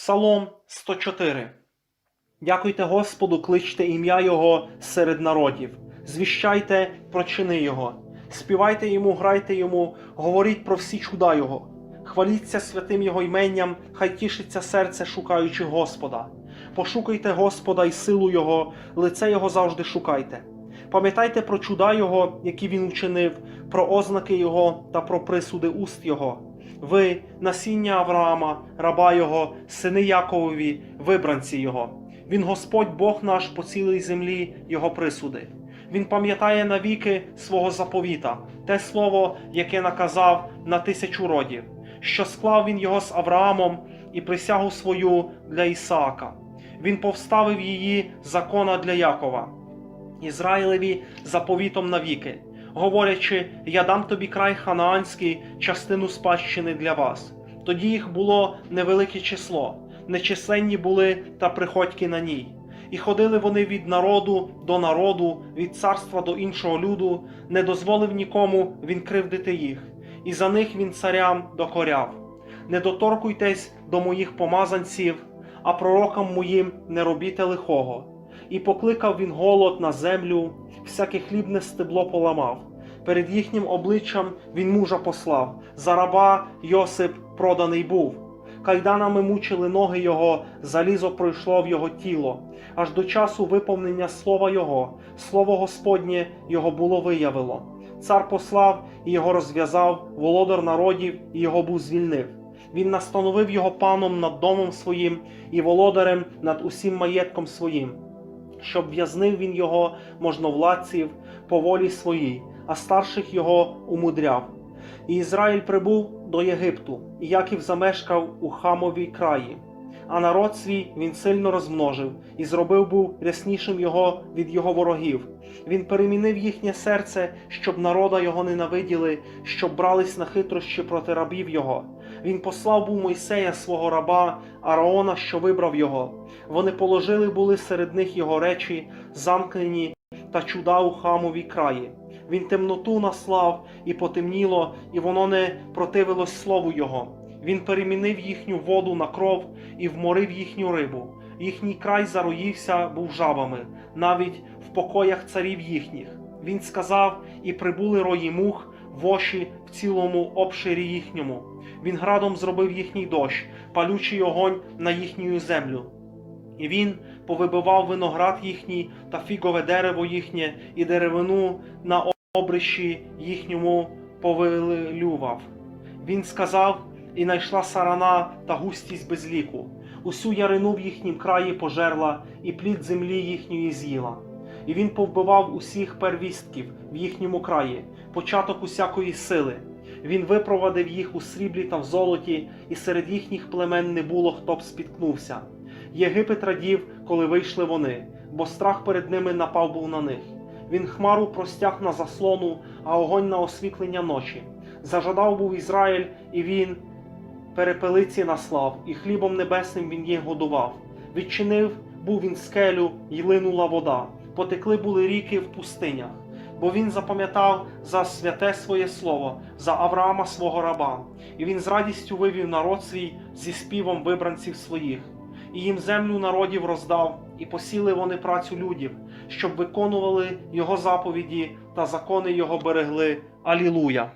Псалом 104. Дякуйте Господу, кличте ім'я Його серед народів, звіщайте про чини Його, співайте йому, грайте йому, говоріть про всі чуда Його, хваліться святим Його іменням, хай тішиться серце, шукаючи Господа. Пошукайте Господа і силу Його, лице Його завжди шукайте. Пам'ятайте про чуда Його, які він учинив, про ознаки Його та про присуди уст Його. Ви, насіння Авраама, раба Його, сини Яковові, вибранці Його. Він Господь Бог наш по цілій землі, Його присуди. Він пам'ятає навіки свого заповіта, те слово, яке наказав на тисячу родів, що склав він його з Авраамом і присягу свою для Ісаака. Він повставив її закона для Якова. Ізраїлеві заповітом навіки, говорячи: Я дам тобі край ханаанський, частину спадщини для вас. Тоді їх було невелике число, нечисленні були та приходьки на ній. І ходили вони від народу до народу, від царства до іншого люду, не дозволив нікому він кривдити їх, і за них він царям докоряв. Не доторкуйтесь до моїх помазанців, а пророкам моїм не робіте лихого. І покликав він голод на землю, всяке хлібне стебло поламав. Перед їхнім обличчям він мужа послав. За раба Йосип проданий був. Кайданами мучили ноги його, залізо пройшло в його тіло, аж до часу виповнення слова його, слово Господнє його було виявило. Цар послав і його розв'язав, володар народів і його був звільнив. Він настановив його паном над домом своїм і володарем над усім маєтком своїм щоб в'язнив він його можновладців по волі своїй, а старших його умудряв. І Ізраїль прибув до Єгипту, і Яків замешкав у Хамовій краї. А народ свій він сильно розмножив і зробив був ряснішим його від його ворогів. Він перемінив їхнє серце, щоб народа його ненавиділи, щоб брались на хитрощі проти рабів його. Він послав був Мойсея свого раба, Араона, що вибрав його. Вони положили були серед них його речі, замкнені та чуда у хамовій краї. Він темноту наслав і потемніло, і воно не противилось слову його. Він перемінив їхню воду на кров і вморив їхню рибу. Їхній край зароївся був жабами, навіть в покоях царів їхніх. Він сказав, і прибули рої мух, воші в цілому обширі їхньому. Він градом зробив їхній дощ, палючий огонь на їхню землю. І він повибивав виноград їхній та фігове дерево їхнє, і деревину на обрищі їхньому повилював. Він сказав, і найшла сарана та густість без ліку. Усю ярину в їхнім краї пожерла, і плід землі їхньої з'їла. І він повбивав усіх первістків в їхньому краї, початок усякої сили. Він випровадив їх у сріблі та в золоті, і серед їхніх племен не було хто б спіткнувся. Єгипет радів, коли вийшли вони, бо страх перед ними напав був на них. Він хмару простяг на заслону, а огонь на освітлення ночі. Зажадав був Ізраїль, і він перепелиці наслав, і хлібом небесним він їх годував. Відчинив був він скелю, й линула вода, потекли були ріки в пустинях. Бо він запам'ятав за святе своє слово, за Авраама свого раба, і він з радістю вивів народ свій зі співом вибранців своїх, і їм землю народів роздав, і посіли вони працю людів, щоб виконували його заповіді та закони його берегли. Алілуя!